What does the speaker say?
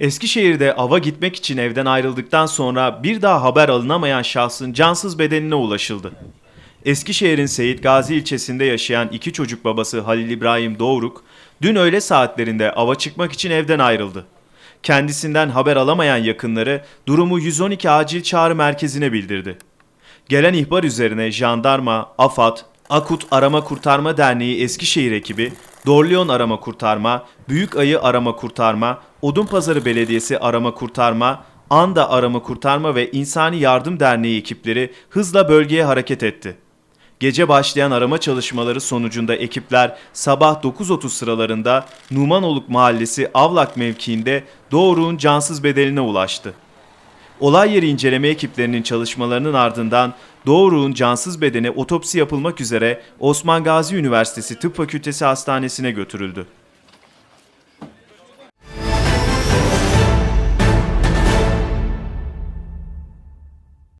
Eskişehir'de ava gitmek için evden ayrıldıktan sonra bir daha haber alınamayan şahsın cansız bedenine ulaşıldı. Eskişehir'in Seyit Gazi ilçesinde yaşayan iki çocuk babası Halil İbrahim Doğruk, dün öğle saatlerinde ava çıkmak için evden ayrıldı. Kendisinden haber alamayan yakınları durumu 112 acil çağrı merkezine bildirdi. Gelen ihbar üzerine jandarma, AFAD, Akut Arama Kurtarma Derneği Eskişehir ekibi, Dorleon Arama Kurtarma, Büyük Ayı Arama Kurtarma, Odunpazarı Belediyesi Arama Kurtarma, Anda Arama Kurtarma ve İnsani Yardım Derneği ekipleri hızla bölgeye hareket etti. Gece başlayan arama çalışmaları sonucunda ekipler sabah 9.30 sıralarında Numanoluk Mahallesi Avlak mevkiinde Doğru'nun cansız bedeline ulaştı. Olay yeri inceleme ekiplerinin çalışmalarının ardından Doğru'nun cansız bedeni otopsi yapılmak üzere Osman Gazi Üniversitesi Tıp Fakültesi Hastanesi'ne götürüldü.